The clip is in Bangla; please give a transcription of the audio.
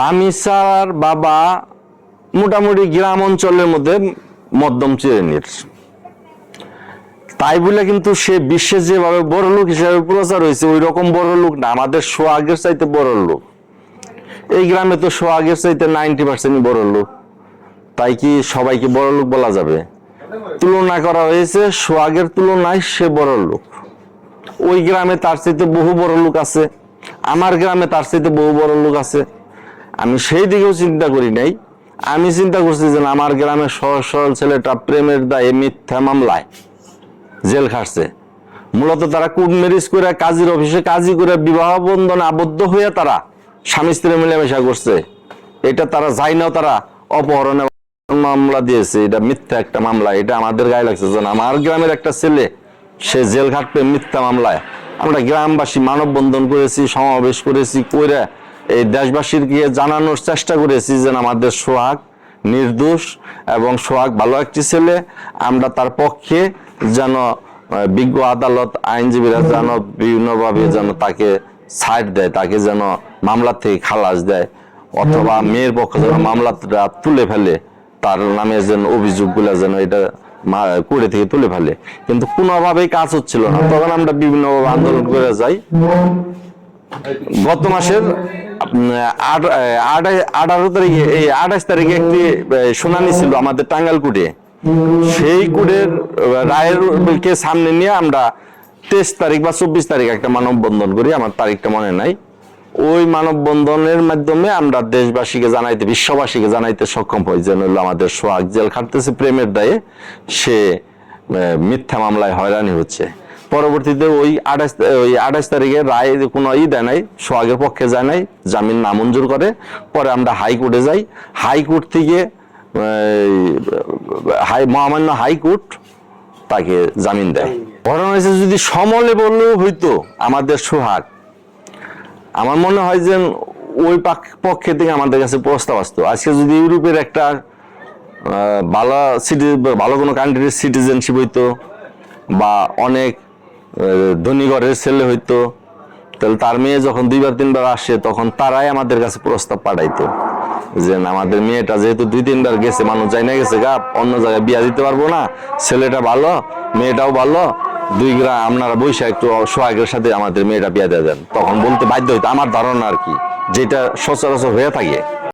লামিসার বাবা মোটামুটি গ্রাম অঞ্চলের মধ্যে মধ্যম শ্রেণির। তাই বলে কিন্তু সে বিশ্বে যেভাবে বড় লোক হিসেবে প্রচার হয়েছে ওই রকম বড় লোক না। আমাদের সোহাগের চাইতে বড় লোক। এই গ্রামে তো সোহাগের চাইতে নাইনটি পার্সেন্ট বড় লোক। তাই কি সবাইকে বড় লোক বলা যাবে? তুলনা করা হয়েছে সোহাগের তুলনায় সে বড় লোক। ওই গ্রামে তার চাইতে বহু বড় লোক আছে। আমার গ্রামে তার চাইতে বহু বড় লোক আছে। আমি সেই দিকেও চিন্তা করি নাই। আমি চিন্তা করছি যে আমার গ্রামের সহজ সরল ছেলেটা প্রেমের দায়ে মিথ্যা মামলায় জেল খাটছে। মূলত তারা কুট ম্যারেজ করে কাজীর অফিসে কাজী করে বিবাহ বন্ধনে আবদ্ধ হয়ে তারা স্বামী স্ত্রী মিলেমিশা করছে। এটা তারা যাই না, তারা অপহরণে মামলা দিয়েছে। এটা মিথ্যা একটা মামলা। এটা আমাদের গায়ে লাগছে যে আমার গ্রামের একটা ছেলে, সে জেল খাটবে মিথ্যা মামলায়। আমরা গ্রামবাসী মানববন্ধন করেছি, সমাবেশ করেছি করে এই দেশবাসীর গিয়ে জানানোর চেষ্টা করেছি যে আমাদের সোহাগ নির্দোষ এবং সোহাগ ভালো একটি ছেলে। আমরা তার পক্ষে যেন বিজ্ঞ আদালত আইনজীবীরা যেন বিভিন্নভাবে যেন তাকে ছাড় দেয়, তাকে যেন মামলা থেকে খালাস দেয়, অথবা মেয়ের পক্ষে যেন মামলাটা তুলে ফেলে, তার নামে যেন অভিযোগগুলো যেন এটা করে থেকে তুলে ফেলে। কিন্তু কোনোভাবেই কাজ হচ্ছিল না। তখন আমরা বিভিন্নভাবে আন্দোলন করে যাই। গত মাসের আঠারো তারিখে, এই আঠাশ তারিখে একটি শুনানি ছিল আমাদের টাঙ্গাল কোর্টে সেই কোর্টের রায়ের কে সামনে নিয়ে আমরা তেইশ তারিখ বা চব্বিশ তারিখ একটা মানববন্ধন করি, আমার তারিখটা মনে নাই। ওই মানববন্ধনের মাধ্যমে আমরা দেশবাসীকে জানাইতে, বিশ্ববাসীকে জানাইতে সক্ষম হই, যেন আমাদের সোহাগ জেল খাটতেছে প্রেমের দায়ে, সে মিথ্যা মামলায় হয়রানি হচ্ছে। পরবর্তীতে ওই আঠাশ ওই আঠাশ তারিখে রায় কোনো ই দেয় নাই, সোহাগের পক্ষে যায় নাই, জামিন নামঞ্জুর করে, পরে আমরা হাইকোর্টে যাই। হাইকোর্ট থেকে হাই, মহামান্য হাইকোর্ট তাকে জামিন দেয়। ঘটনা হয়েছে যদি সমলে বললেও হইতো, আমাদের সোহাগ, আমার মনে হয় যে ওই পাক- পক্ষে থেকে আমাদের কাছে প্রস্তাব আসতো। আজকে যদি ইউরোপের একটা ভালো সিটি ভালো কোনো কান্ট্রির সিটিজেনশিপ হইতো, বা অনেক ধনী ঘরের ছেলে হইতো। তাহলে তার মেয়ে যখন দুইবার, তিনবার আসে, তখন তারাই আমাদের কাছে প্রস্তাব পাঠাইতো যে আমাদের মেয়েটা যেহেতু দুই, তিনবার গেছে, মানুষ যাই না গেছে, গা, অন্য জায়গায় বিয়া দিতে পারব না, ছেলেটা ভালো, মেয়েটাও ভালো, দুই গ্রাম আপনারা বৈশা একটু সোহাগের সাথে আমাদের মেয়েটা বিয়া দিয়ে দেন। তখন বলতে বাধ্য হইতো, আমার ধারণা আর কি, যেটা সচরাচর হয়ে থাকে।